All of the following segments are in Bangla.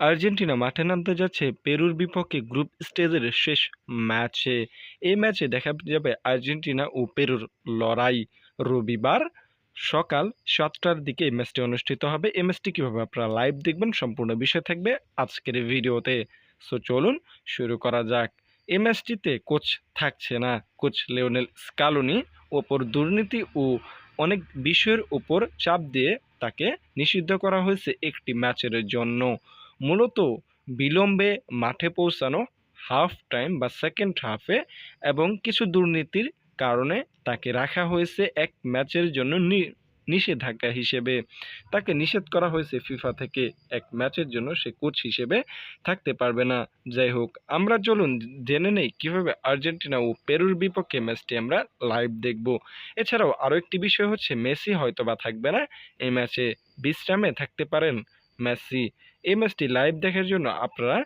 আর্জেন্টিনা মাঠে নামতে যাচ্ছে পেরুর বিপক্ষে গ্রুপ স্টেজের শেষ ম্যাচে। এই ম্যাচে দেখা যাবে আর্জেন্টিনা ও পেরুর লড়াই। রবিবার সকাল সাতটার দিকে এই ম্যাচটি অনুষ্ঠিত হবে। এই ম্যাচটি কীভাবে আপনারা লাইভ দেখবেন সম্পূর্ণ বিষয় থাকবে আজকের ভিডিওতে। সো চলুন শুরু করা যাক। এই ম্যাচটিতে কোচ থাকছে না। কোচ লিওনেল স্কালোনি ওপর দুর্নীতি ও অনেক বিষয়ের উপর চাপ দিয়ে তাকে নিষিদ্ধ করা হয়েছে একটি ম্যাচের জন্য। মূলত বিলম্বে মাঠে পৌঁছানো হাফ টাইম বা সেকেন্ড হাফে এবং কিছু দুর্নীতির কারণে তাকে রাখা হয়েছে এক ম্যাচের জন্য নিষেধাজ্ঞা হিসেবে। তাকে নিষেধ করা হয়েছে ফিফা থেকে এক ম্যাচের জন্য, সে কোচ হিসেবে থাকতে পারবে না। যাই হোক, আমরা চলুন জেনে নেই কীভাবে আর্জেন্টিনা ও পেরুর বিপক্ষে ম্যাচটি আমরা লাইভ দেখব। এছাড়াও আরও একটি বিষয় হচ্ছে, মেসি হয়তো বা থাকবে না, এই ম্যাচে বিশ্রামে থাকতে পারেন। মেসি এই ম্যাচটি লাইভ দেখার জন্য আপনারা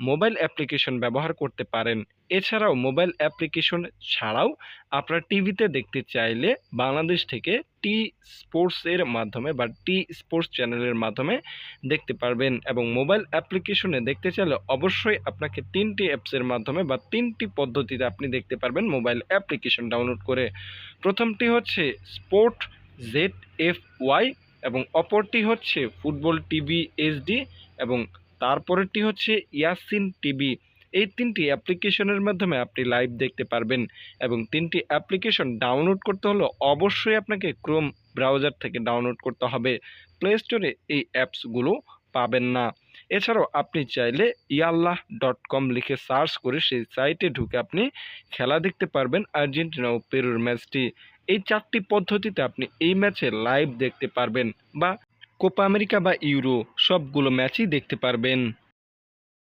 মোবাইল অ্যাপ্লিকেশন ব্যবহার করতে পারেন। এছাড়াও মোবাইল অ্যাপ্লিকেশন ছাড়াও আপনারা টিভিতে দেখতে চাইলে বাংলাদেশ থেকে টি স্পোর্টসের মাধ্যমে বা টি স্পোর্টস চ্যানেলের মাধ্যমে দেখতে পারবেন এবং মোবাইল অ্যাপ্লিকেশনে দেখতে চাইলে অবশ্যই আপনাকে তিনটি অ্যাপসের মাধ্যমে বা তিনটি পদ্ধতিতে আপনি দেখতে পারবেন মোবাইল অ্যাপ্লিকেশন ডাউনলোড করে। প্রথমটি হচ্ছে স্পোর্ট জেড এফ ওয়াই এবং অপরটি হচ্ছে ফুটবল টিভি এইচডি এবং তারপরেরটি হচ্ছে ইয়াসিন টিভি। এই তিনটি অ্যাপ্লিকেশনের মাধ্যমে আপনি লাইভ দেখতে পারবেন এবং তিনটি অ্যাপ্লিকেশন ডাউনলোড করতে হলে অবশ্যই আপনাকে ক্রোম ব্রাউজার থেকে ডাউনলোড করতে হবে। প্লে স্টোরে এই অ্যাপসগুলো পাবেন না। এছাড়াও আপনি চাইলে ইয়াল্লাহ ডট কম লিখে সার্চ করে সেই সাইটে ঢুকে আপনি খেলা দেখতে পারবেন আর্জেন্টিনা ও পেরুর ম্যাচটি। এই চারটি পদ্ধতিতে আপনি এই ম্যাচে লাইভ দেখতে পারবেন বা কোপা আমেরিকা বা ইউরো সবগুলো ম্যাচই দেখতে পারবেন।